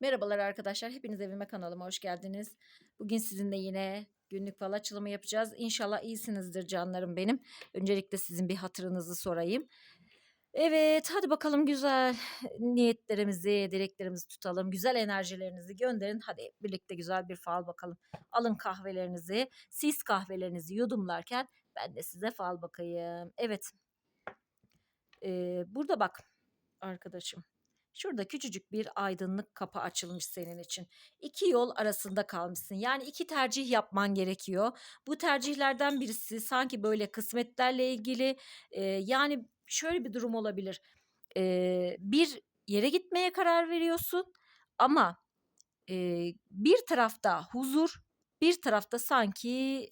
Merhabalar arkadaşlar. Hepiniz evime kanalıma hoş geldiniz. Bugün sizinle yine günlük fal açılımı yapacağız. İnşallah iyisinizdir canlarım benim. Öncelikle sizin bir hatırınızı sorayım. Evet hadi bakalım güzel niyetlerimizi, dileklerimizi tutalım. Güzel enerjilerinizi gönderin. Hadi birlikte güzel bir fal bakalım. Alın kahvelerinizi. Siz kahvelerinizi yudumlarken ben de size fal bakayım. Evet. Ee, burada bak arkadaşım. Şurada küçücük bir aydınlık kapı açılmış senin için. İki yol arasında kalmışsın. Yani iki tercih yapman gerekiyor. Bu tercihlerden birisi sanki böyle kısmetlerle ilgili. e, yani şöyle bir durum olabilir. E, bir yere gitmeye karar veriyorsun ama e, bir tarafta huzur, bir tarafta sanki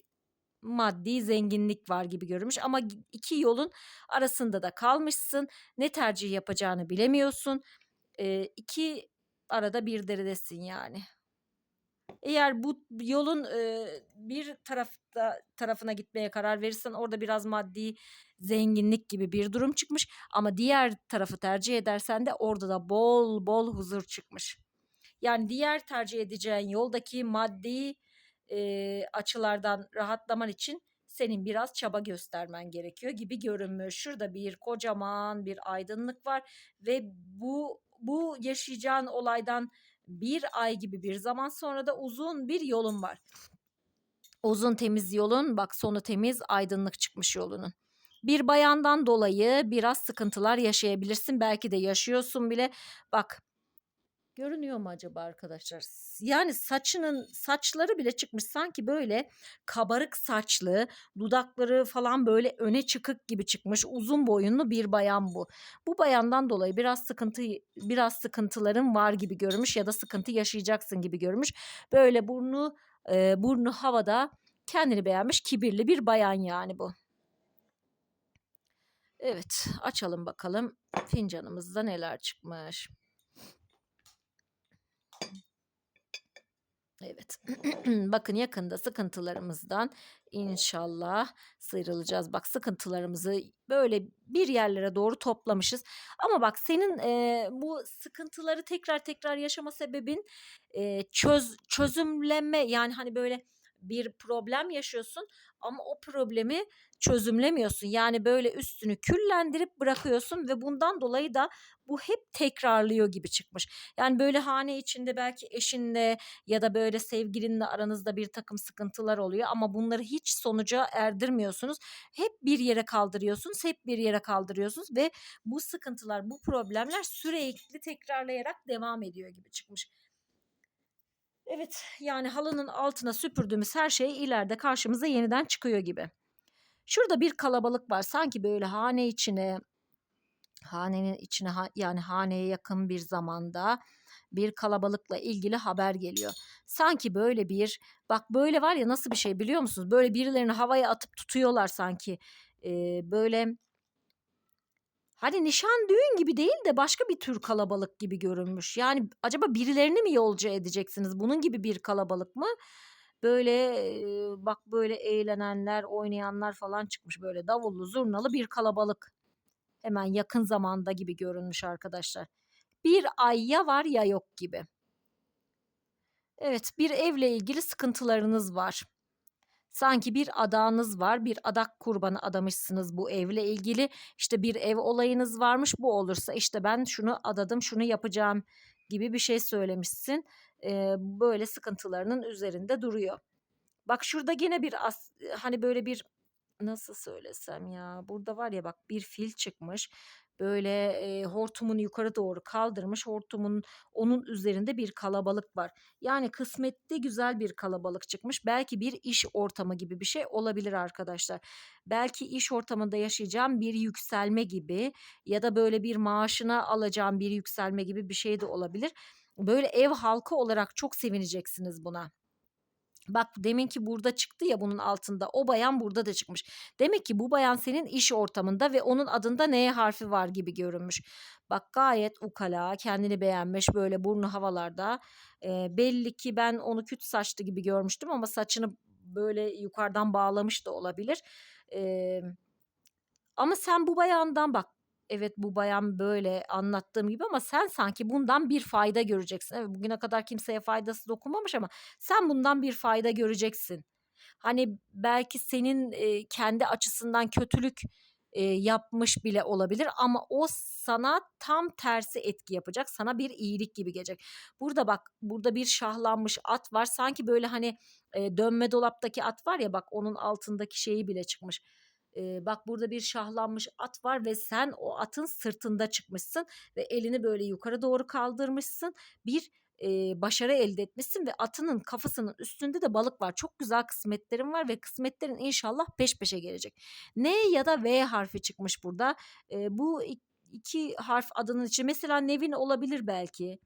maddi zenginlik var gibi görünmüş ama iki yolun arasında da kalmışsın. Ne tercih yapacağını bilemiyorsun. Eee, 2 arada bir deridesin yani. Eğer bu yolun, eee, bir tarafta tarafına gitmeye karar verirsen orada biraz maddi zenginlik gibi bir durum çıkmış ama diğer tarafı tercih edersen de orada da bol bol huzur çıkmış. Yani diğer tercih edeceğin yoldaki maddi, eee, açılardan rahatlaman için senin biraz çaba göstermen gerekiyor gibi görünmüyor. Şurada bir kocaman bir aydınlık var ve bu bu yaşayacağın olaydan bir ay gibi bir zaman sonra da uzun bir yolun var. Uzun temiz yolun bak sonu temiz aydınlık çıkmış yolunun. Bir bayandan dolayı biraz sıkıntılar yaşayabilirsin. Belki de yaşıyorsun bile. Bak Görünüyor mu acaba arkadaşlar? Yani saçının saçları bile çıkmış sanki böyle kabarık saçlı, dudakları falan böyle öne çıkık gibi çıkmış. Uzun boyunlu bir bayan bu. Bu bayandan dolayı biraz sıkıntı biraz sıkıntıların var gibi görmüş ya da sıkıntı yaşayacaksın gibi görmüş. Böyle burnu e, burnu havada kendini beğenmiş kibirli bir bayan yani bu. Evet, açalım bakalım fincanımızda neler çıkmış. Evet. Bakın yakında sıkıntılarımızdan inşallah sıyrılacağız. Bak sıkıntılarımızı böyle bir yerlere doğru toplamışız. Ama bak senin e, bu sıkıntıları tekrar tekrar yaşama sebebin e, çöz çözümleme yani hani böyle bir problem yaşıyorsun ama o problemi çözümlemiyorsun. Yani böyle üstünü küllendirip bırakıyorsun ve bundan dolayı da bu hep tekrarlıyor gibi çıkmış. Yani böyle hane içinde belki eşinle ya da böyle sevgilinle aranızda bir takım sıkıntılar oluyor ama bunları hiç sonuca erdirmiyorsunuz. Hep bir yere kaldırıyorsunuz, hep bir yere kaldırıyorsunuz ve bu sıkıntılar, bu problemler sürekli tekrarlayarak devam ediyor gibi çıkmış. Evet yani halının altına süpürdüğümüz her şey ileride karşımıza yeniden çıkıyor gibi. Şurada bir kalabalık var. Sanki böyle hane içine hanenin içine yani haneye yakın bir zamanda bir kalabalıkla ilgili haber geliyor. Sanki böyle bir bak böyle var ya nasıl bir şey biliyor musunuz? Böyle birilerini havaya atıp tutuyorlar sanki. Ee, böyle Hani nişan düğün gibi değil de başka bir tür kalabalık gibi görünmüş. Yani acaba birilerini mi yolcu edeceksiniz? Bunun gibi bir kalabalık mı? Böyle bak böyle eğlenenler, oynayanlar falan çıkmış böyle davullu, zurnalı bir kalabalık. Hemen yakın zamanda gibi görünmüş arkadaşlar. Bir ay ya var ya yok gibi. Evet, bir evle ilgili sıkıntılarınız var. Sanki bir adağınız var, bir adak kurbanı adamışsınız bu evle ilgili. İşte bir ev olayınız varmış. Bu olursa işte ben şunu adadım, şunu yapacağım gibi bir şey söylemişsin. Ee, böyle sıkıntılarının üzerinde duruyor. Bak şurada yine bir as, hani böyle bir nasıl söylesem ya burada var ya bak bir fil çıkmış böyle e, hortumunu yukarı doğru kaldırmış hortumun onun üzerinde bir kalabalık var. Yani kısmette güzel bir kalabalık çıkmış. Belki bir iş ortamı gibi bir şey olabilir arkadaşlar. Belki iş ortamında yaşayacağım bir yükselme gibi ya da böyle bir maaşına alacağım bir yükselme gibi bir şey de olabilir. Böyle ev halkı olarak çok sevineceksiniz buna. Bak deminki burada çıktı ya bunun altında. O bayan burada da çıkmış. Demek ki bu bayan senin iş ortamında ve onun adında N harfi var gibi görünmüş. Bak gayet ukala, kendini beğenmiş böyle burnu havalarda. E, belli ki ben onu küt saçlı gibi görmüştüm ama saçını böyle yukarıdan bağlamış da olabilir. E, ama sen bu bayandan bak evet bu bayan böyle anlattığım gibi ama sen sanki bundan bir fayda göreceksin. Evet bugüne kadar kimseye faydası dokunmamış ama sen bundan bir fayda göreceksin. Hani belki senin e, kendi açısından kötülük e, yapmış bile olabilir ama o sana tam tersi etki yapacak. Sana bir iyilik gibi gelecek. Burada bak burada bir şahlanmış at var. Sanki böyle hani e, dönme dolaptaki at var ya bak onun altındaki şeyi bile çıkmış. E, bak burada bir şahlanmış at var ve sen o atın sırtında çıkmışsın ve elini böyle yukarı doğru kaldırmışsın. Bir e, başarı elde etmişsin ve atının kafasının üstünde de balık var. Çok güzel kısmetlerin var ve kısmetlerin inşallah peş peşe gelecek. N ya da V harfi çıkmış burada. E, bu iki harf adının içi mesela Nevin olabilir belki.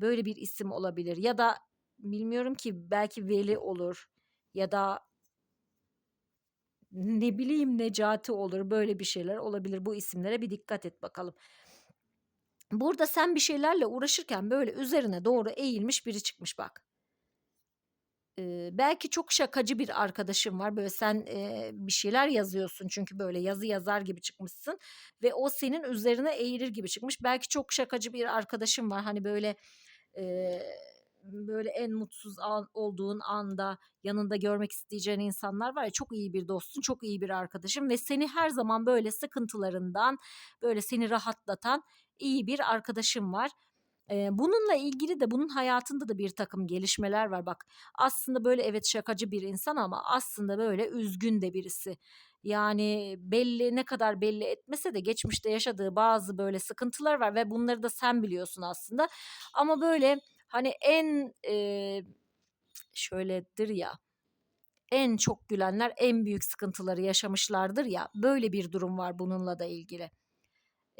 Böyle bir isim olabilir ya da bilmiyorum ki belki Veli olur ya da ne bileyim Necati olur böyle bir şeyler olabilir. Bu isimlere bir dikkat et bakalım. Burada sen bir şeylerle uğraşırken böyle üzerine doğru eğilmiş biri çıkmış bak. Ee, belki çok şakacı bir arkadaşın var. Böyle sen e, bir şeyler yazıyorsun çünkü böyle yazı yazar gibi çıkmışsın ve o senin üzerine eğilir gibi çıkmış. Belki çok şakacı bir arkadaşın var. Hani böyle e, böyle en mutsuz an, olduğun anda yanında görmek isteyeceğin insanlar var ya çok iyi bir dostun, çok iyi bir arkadaşın ve seni her zaman böyle sıkıntılarından böyle seni rahatlatan iyi bir arkadaşım var. Ee, bununla ilgili de bunun hayatında da bir takım gelişmeler var. Bak aslında böyle evet şakacı bir insan ama aslında böyle üzgün de birisi. Yani belli ne kadar belli etmese de geçmişte yaşadığı bazı böyle sıkıntılar var ve bunları da sen biliyorsun aslında. Ama böyle hani en e, şöyledir ya en çok gülenler en büyük sıkıntıları yaşamışlardır ya böyle bir durum var bununla da ilgili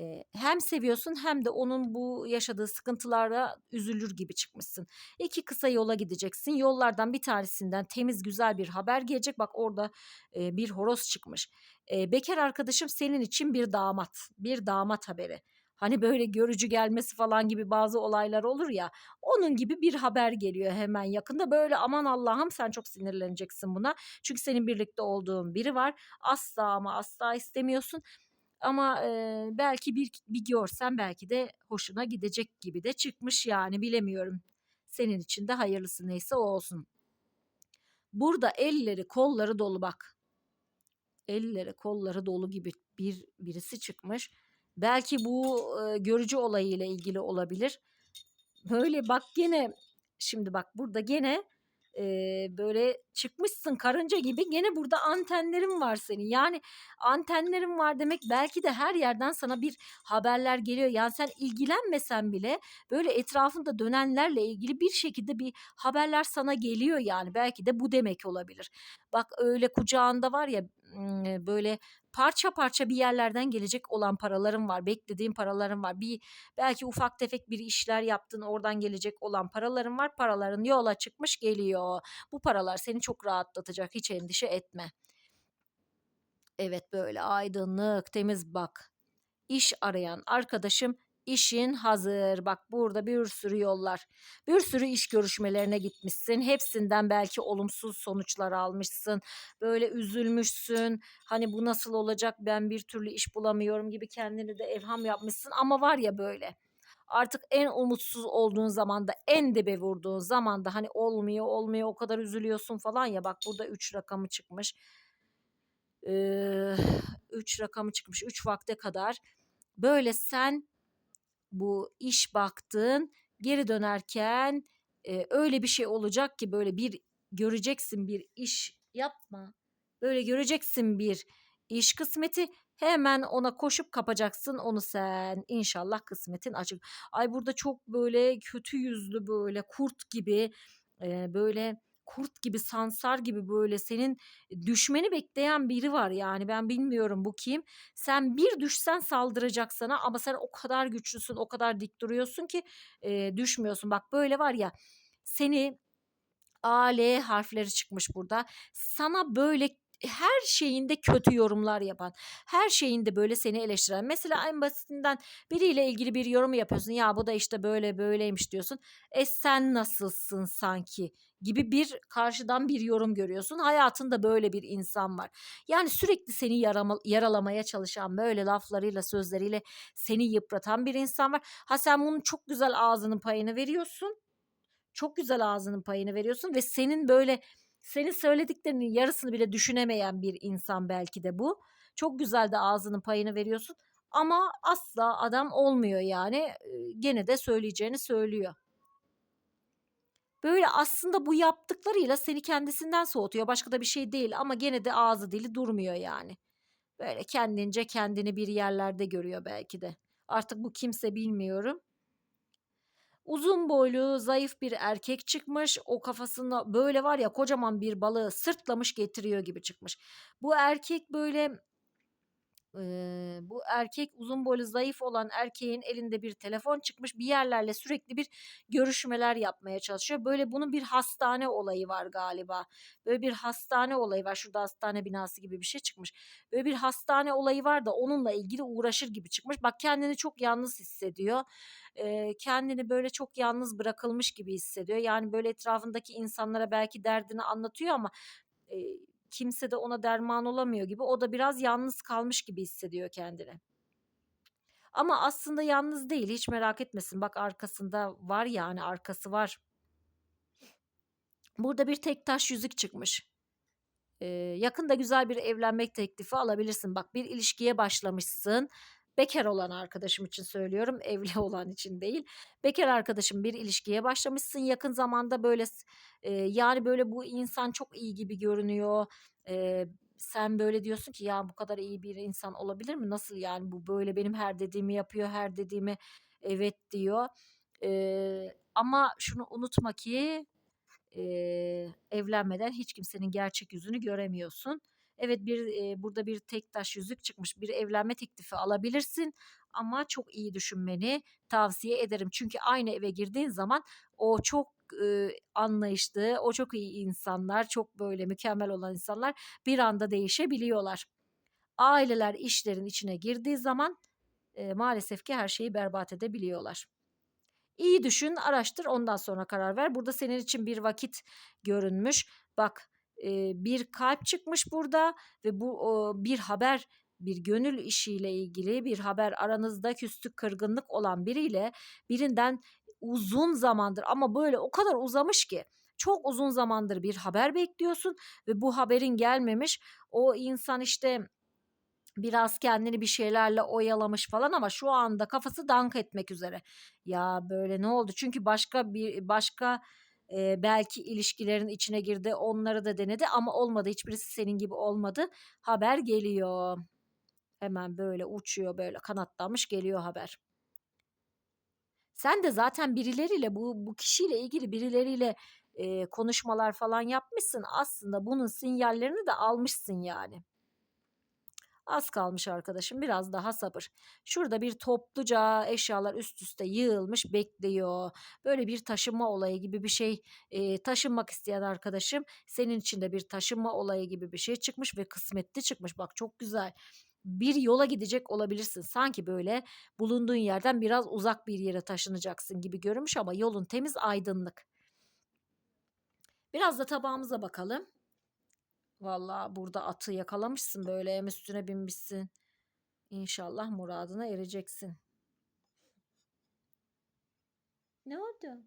e, hem seviyorsun hem de onun bu yaşadığı sıkıntılara üzülür gibi çıkmışsın. İki kısa yola gideceksin. Yollardan bir tanesinden temiz güzel bir haber gelecek. Bak orada e, bir horoz çıkmış. E, bekar arkadaşım senin için bir damat. Bir damat haberi. Hani böyle görücü gelmesi falan gibi bazı olaylar olur ya. Onun gibi bir haber geliyor hemen yakında. Böyle aman Allah'ım sen çok sinirleneceksin buna. Çünkü senin birlikte olduğun biri var. Asla ama asla istemiyorsun. Ama e, belki bir, bir görsen belki de hoşuna gidecek gibi de çıkmış yani bilemiyorum. Senin için de hayırlısı neyse o olsun. Burada elleri kolları dolu bak. Elleri kolları dolu gibi bir birisi çıkmış. Belki bu e, görücü olayıyla ilgili olabilir. Böyle bak gene şimdi bak burada gene e, böyle çıkmışsın karınca gibi gene burada antenlerin var senin. Yani antenlerin var demek belki de her yerden sana bir haberler geliyor. Yani sen ilgilenmesen bile böyle etrafında dönenlerle ilgili bir şekilde bir haberler sana geliyor yani. Belki de bu demek olabilir. Bak öyle kucağında var ya böyle parça parça bir yerlerden gelecek olan paralarım var. Beklediğim paralarım var. Bir belki ufak tefek bir işler yaptın oradan gelecek olan paralarım var. Paraların yola çıkmış geliyor. Bu paralar seni çok rahatlatacak. Hiç endişe etme. Evet böyle aydınlık, temiz bak. İş arayan arkadaşım işin hazır. Bak burada bir sürü yollar. Bir sürü iş görüşmelerine gitmişsin. Hepsinden belki olumsuz sonuçlar almışsın. Böyle üzülmüşsün. Hani bu nasıl olacak ben bir türlü iş bulamıyorum gibi kendini de evham yapmışsın. Ama var ya böyle artık en umutsuz olduğun zamanda en dibe vurduğun zamanda hani olmuyor olmuyor o kadar üzülüyorsun falan ya bak burada 3 rakamı çıkmış. 3 ee, rakamı çıkmış 3 vakte kadar böyle sen bu iş baktın geri dönerken e, öyle bir şey olacak ki böyle bir göreceksin bir iş yapma. Böyle göreceksin bir iş kısmeti hemen ona koşup kapacaksın onu sen inşallah kısmetin açık. Ay burada çok böyle kötü yüzlü böyle kurt gibi e, böyle kurt gibi sansar gibi böyle senin düşmeni bekleyen biri var yani ben bilmiyorum bu kim. Sen bir düşsen saldıracak sana ama sen o kadar güçlüsün o kadar dik duruyorsun ki e, düşmüyorsun. Bak böyle var ya seni A, L harfleri çıkmış burada. Sana böyle her şeyinde kötü yorumlar yapan, her şeyinde böyle seni eleştiren. Mesela en basitinden biriyle ilgili bir yorum yapıyorsun. Ya bu da işte böyle böyleymiş diyorsun. E sen nasılsın sanki gibi bir karşıdan bir yorum görüyorsun. Hayatında böyle bir insan var. Yani sürekli seni yaralamaya çalışan böyle laflarıyla sözleriyle seni yıpratan bir insan var. Ha sen bunun çok güzel ağzının payını veriyorsun. Çok güzel ağzının payını veriyorsun ve senin böyle senin söylediklerinin yarısını bile düşünemeyen bir insan belki de bu. Çok güzel de ağzının payını veriyorsun ama asla adam olmuyor yani. Gene de söyleyeceğini söylüyor. Böyle aslında bu yaptıklarıyla seni kendisinden soğutuyor. Başka da bir şey değil ama gene de ağzı dili durmuyor yani. Böyle kendince kendini bir yerlerde görüyor belki de. Artık bu kimse bilmiyorum. Uzun boylu, zayıf bir erkek çıkmış. O kafasında böyle var ya kocaman bir balığı sırtlamış getiriyor gibi çıkmış. Bu erkek böyle Eee, bu erkek uzun boylu zayıf olan erkeğin elinde bir telefon çıkmış bir yerlerle sürekli bir görüşmeler yapmaya çalışıyor. Böyle bunun bir hastane olayı var galiba. Böyle bir hastane olayı var. Şurada hastane binası gibi bir şey çıkmış. Böyle bir hastane olayı var da onunla ilgili uğraşır gibi çıkmış. Bak kendini çok yalnız hissediyor. Eee, kendini böyle çok yalnız bırakılmış gibi hissediyor. Yani böyle etrafındaki insanlara belki derdini anlatıyor ama eee kimse de ona derman olamıyor gibi. O da biraz yalnız kalmış gibi hissediyor kendini. Ama aslında yalnız değil hiç merak etmesin. Bak arkasında var yani arkası var. Burada bir tek taş yüzük çıkmış. Ee, yakında güzel bir evlenmek teklifi alabilirsin. Bak bir ilişkiye başlamışsın. Bekar olan arkadaşım için söylüyorum, evli olan için değil. Bekar arkadaşım bir ilişkiye başlamışsın yakın zamanda böyle e, yani böyle bu insan çok iyi gibi görünüyor. E, sen böyle diyorsun ki ya bu kadar iyi bir insan olabilir mi? Nasıl yani bu böyle benim her dediğimi yapıyor, her dediğimi evet diyor. E, ama şunu unutma ki e, evlenmeden hiç kimsenin gerçek yüzünü göremiyorsun. Evet bir e, burada bir tek taş yüzük çıkmış. Bir evlenme teklifi alabilirsin ama çok iyi düşünmeni tavsiye ederim. Çünkü aynı eve girdiğin zaman o çok e, anlayışlı, o çok iyi insanlar, çok böyle mükemmel olan insanlar bir anda değişebiliyorlar. Aileler işlerin içine girdiği zaman e, maalesef ki her şeyi berbat edebiliyorlar. İyi düşün, araştır, ondan sonra karar ver. Burada senin için bir vakit görünmüş. Bak bir kalp çıkmış burada ve bu bir haber bir gönül işiyle ilgili bir haber aranızda küslük kırgınlık olan biriyle birinden uzun zamandır ama böyle o kadar uzamış ki çok uzun zamandır bir haber bekliyorsun ve bu haberin gelmemiş o insan işte biraz kendini bir şeylerle oyalamış falan ama şu anda kafası dank etmek üzere. Ya böyle ne oldu? Çünkü başka bir başka e, belki ilişkilerin içine girdi onları da denedi ama olmadı hiçbirisi senin gibi olmadı. Haber geliyor. Hemen böyle uçuyor böyle kanatlanmış geliyor haber. Sen de zaten birileriyle bu bu kişiyle ilgili birileriyle e, konuşmalar falan yapmışsın. Aslında bunun sinyallerini de almışsın yani Az kalmış arkadaşım biraz daha sabır. Şurada bir topluca eşyalar üst üste yığılmış bekliyor. Böyle bir taşınma olayı gibi bir şey e, taşınmak isteyen arkadaşım senin için de bir taşınma olayı gibi bir şey çıkmış ve kısmetli çıkmış. Bak çok güzel bir yola gidecek olabilirsin. Sanki böyle bulunduğun yerden biraz uzak bir yere taşınacaksın gibi görünmüş ama yolun temiz aydınlık. Biraz da tabağımıza bakalım. Vallahi burada atı yakalamışsın böyle hem üstüne binmişsin. İnşallah muradına ereceksin. Ne oldu?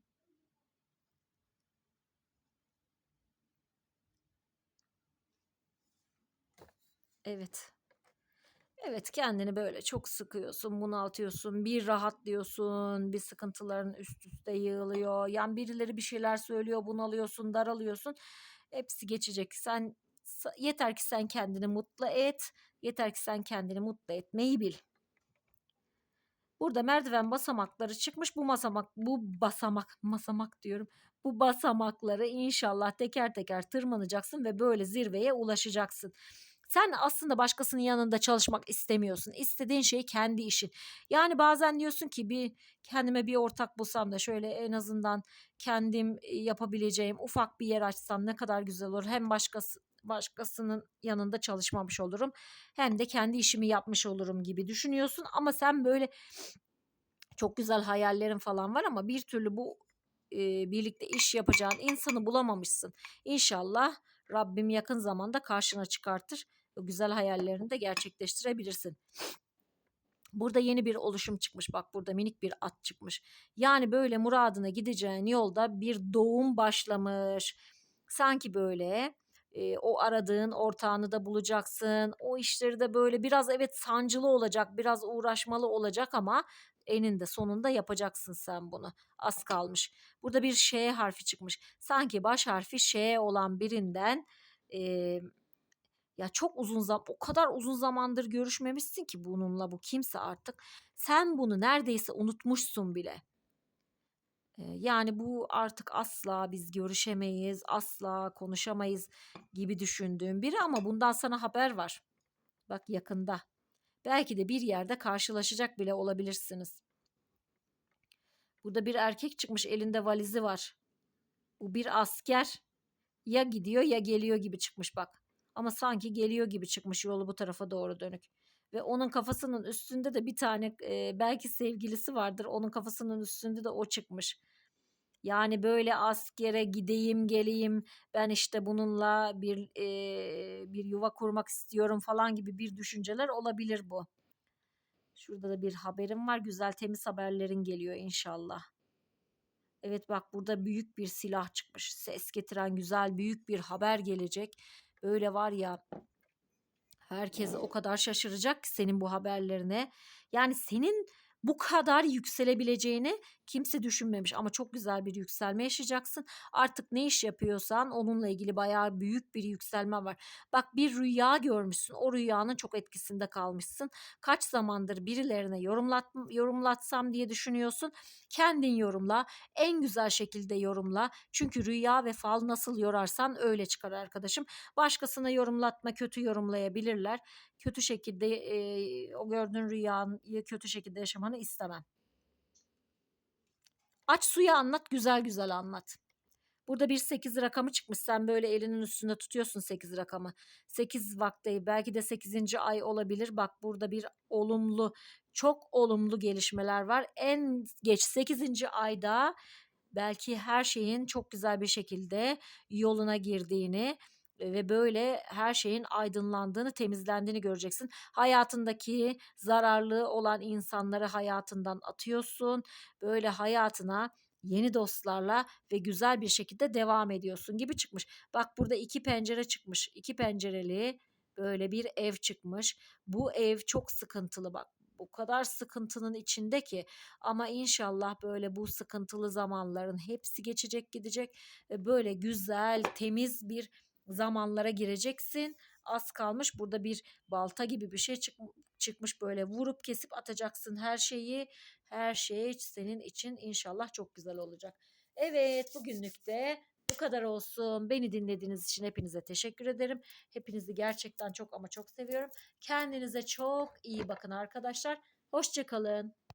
Evet. Evet kendini böyle çok sıkıyorsun, bunaltıyorsun, bir rahatlıyorsun, bir sıkıntıların üst üste yığılıyor. Yani birileri bir şeyler söylüyor, bunalıyorsun, daralıyorsun. Hepsi geçecek. Sen yeter ki sen kendini mutlu et. Yeter ki sen kendini mutlu etmeyi bil. Burada merdiven basamakları çıkmış. Bu basamak, bu basamak, basamak diyorum. Bu basamakları inşallah teker teker tırmanacaksın ve böyle zirveye ulaşacaksın. Sen aslında başkasının yanında çalışmak istemiyorsun. İstediğin şey kendi işin. Yani bazen diyorsun ki bir kendime bir ortak bulsam da şöyle en azından kendim yapabileceğim ufak bir yer açsam ne kadar güzel olur. Hem başkası başkasının yanında çalışmamış olurum. Hem de kendi işimi yapmış olurum gibi düşünüyorsun ama sen böyle çok güzel hayallerin falan var ama bir türlü bu e, birlikte iş yapacağın insanı bulamamışsın. İnşallah Rabbim yakın zamanda karşına çıkartır. O güzel hayallerini de gerçekleştirebilirsin. Burada yeni bir oluşum çıkmış. Bak burada minik bir at çıkmış. Yani böyle muradına gideceğin yolda bir doğum başlamış. Sanki böyle e, o aradığın ortağını da bulacaksın. O işleri de böyle biraz evet sancılı olacak, biraz uğraşmalı olacak ama eninde sonunda yapacaksın sen bunu. Az kalmış. Burada bir Ş harfi çıkmış. Sanki baş harfi Ş olan birinden e, ya çok uzun zaman o kadar uzun zamandır görüşmemişsin ki bununla bu kimse artık. Sen bunu neredeyse unutmuşsun bile. Yani bu artık asla biz görüşemeyiz, asla konuşamayız gibi düşündüğüm biri ama bundan sana haber var. Bak yakında. Belki de bir yerde karşılaşacak bile olabilirsiniz. Burada bir erkek çıkmış elinde valizi var. Bu bir asker. Ya gidiyor ya geliyor gibi çıkmış bak. Ama sanki geliyor gibi çıkmış yolu bu tarafa doğru dönük. Ve onun kafasının üstünde de bir tane e, belki sevgilisi vardır. Onun kafasının üstünde de o çıkmış. Yani böyle askere gideyim geleyim ben işte bununla bir e, bir yuva kurmak istiyorum falan gibi bir düşünceler olabilir bu. Şurada da bir haberim var. Güzel temiz haberlerin geliyor inşallah. Evet bak burada büyük bir silah çıkmış. Ses getiren güzel büyük bir haber gelecek. Böyle var ya herkes o kadar şaşıracak ki senin bu haberlerine. Yani senin bu kadar yükselebileceğini kimse düşünmemiş ama çok güzel bir yükselme yaşayacaksın. Artık ne iş yapıyorsan onunla ilgili bayağı büyük bir yükselme var. Bak bir rüya görmüşsün. O rüyanın çok etkisinde kalmışsın. Kaç zamandır birilerine yorumlat yorumlatsam diye düşünüyorsun. Kendin yorumla. En güzel şekilde yorumla. Çünkü rüya ve fal nasıl yorarsan öyle çıkar arkadaşım. Başkasına yorumlatma, kötü yorumlayabilirler. Kötü şekilde e, o gördüğün rüyayı kötü şekilde yaşamanı istemem. Aç suyu anlat, güzel güzel anlat. Burada bir 8 rakamı çıkmış. Sen böyle elinin üstünde tutuyorsun 8 rakamı. 8 vakti belki de 8. ay olabilir. Bak burada bir olumlu, çok olumlu gelişmeler var. En geç 8. ayda belki her şeyin çok güzel bir şekilde yoluna girdiğini ve böyle her şeyin aydınlandığını, temizlendiğini göreceksin. Hayatındaki zararlı olan insanları hayatından atıyorsun. Böyle hayatına yeni dostlarla ve güzel bir şekilde devam ediyorsun gibi çıkmış. Bak burada iki pencere çıkmış. İki pencereli böyle bir ev çıkmış. Bu ev çok sıkıntılı bak. Bu kadar sıkıntının içinde ki ama inşallah böyle bu sıkıntılı zamanların hepsi geçecek gidecek böyle güzel temiz bir zamanlara gireceksin. Az kalmış burada bir balta gibi bir şey çık çıkmış böyle vurup kesip atacaksın her şeyi. Her şey senin için inşallah çok güzel olacak. Evet bugünlük de bu kadar olsun. Beni dinlediğiniz için hepinize teşekkür ederim. Hepinizi gerçekten çok ama çok seviyorum. Kendinize çok iyi bakın arkadaşlar. Hoşçakalın.